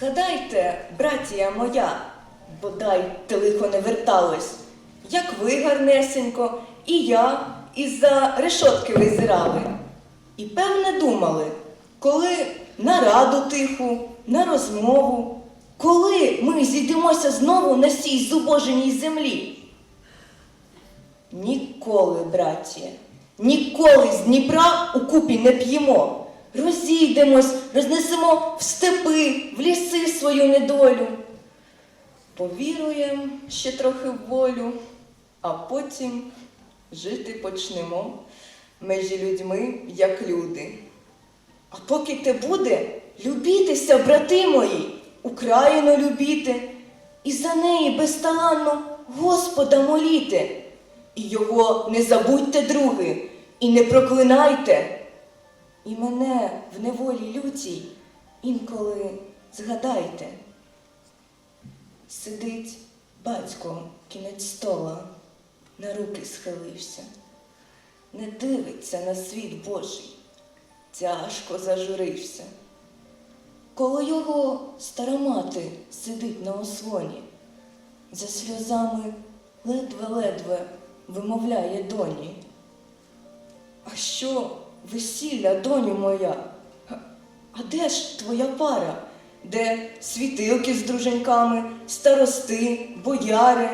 Згадайте, братія моя, бодай те лихо не верталось, як ви гарнесенько, і я із-за решотки визирали. І певне думали, коли на раду тиху, на розмову, коли ми зійдемося знову на сій зубоженій землі. Ніколи, братіє, ніколи з Дніпра у купі не п'ємо. Розійдемось, рознесемо в степи, в ліси свою недолю. Повіруєм ще трохи в волю, а потім жити почнемо межі людьми, як люди. А поки те буде, любітеся, брати мої, Україну любіти, і за неї безталанно Господа моліти. І його не забудьте, други, і не проклинайте. І мене в неволі лютій інколи згадайте. Сидить батько кінець стола, на руки схилився, не дивиться на світ Божий, тяжко зажурився. Коло його стара мати сидить на ослоні, за сльозами ледве-ледве вимовляє доні. А що весілля, доню моя? А- де ж твоя пара? Де світилки з друженьками, старости, бояри?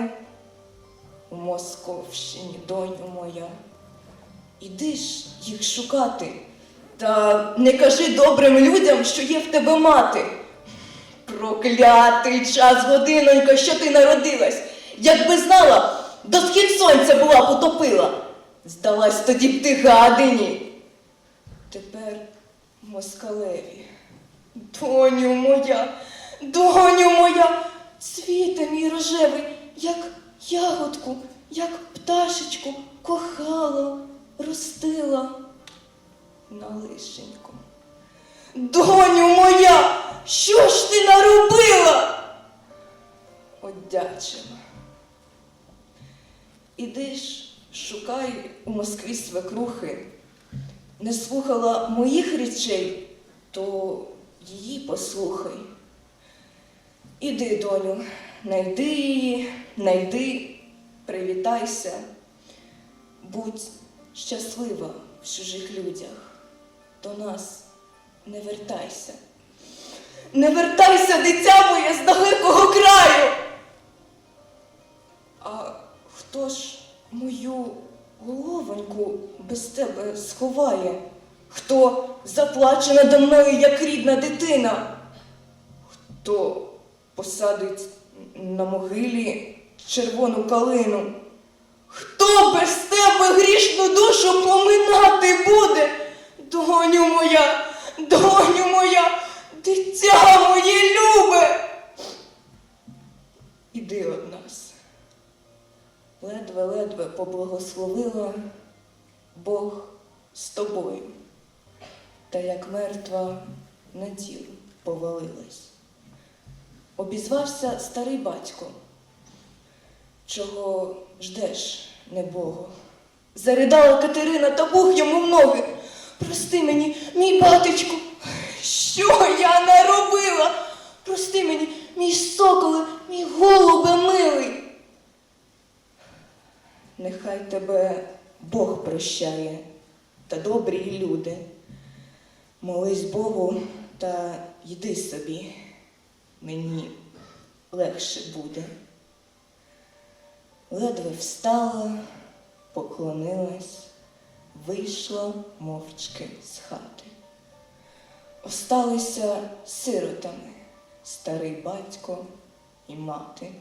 У Московщині, доню моя. Іди ж їх шукати. Та не кажи добрим людям, що є в тебе мати. Проклятий час, годинонько, що ти народилась. Якби знала, до схід сонця була потопила. Здалась тоді б ти гадині. Тепер москалеві. Доню моя, доню моя, світе мій рожевий, як ягодку, як пташечку кохала, ростила на лишеньку. Доню моя, що ж ти наробила? Одячила. Іди ж, шукай у Москві свекрухи. Не слухала моїх речей, то її послухай. Іди, доню, найди її, найди, привітайся, будь щаслива в чужих людях, до нас не вертайся. Не вертайся, дитя моє, з далекого краю. А хто ж мою головоньку без тебе сховає? Хто заплаче надо мною, як рідна дитина? Хто посадить на могилі червону калину? Хто без тебе грішну душу поминати буде? Доню моя, доню моя, дитя Ледве-ледве поблагословила Бог з тобою, та як мертва на тіло повалилась. Обізвався старий батько. Чого ждеш, небого? Заридала Катерина та Бог йому в ноги. Прости мені, мій батечку, що я наробила? Прости мені, мій соколе, Нехай тебе Бог прощає та добрі люди. Молись Богу та йди собі, мені легше буде. Ледве встала, поклонилась, вийшла мовчки з хати. Осталися сиротами старий батько і мати.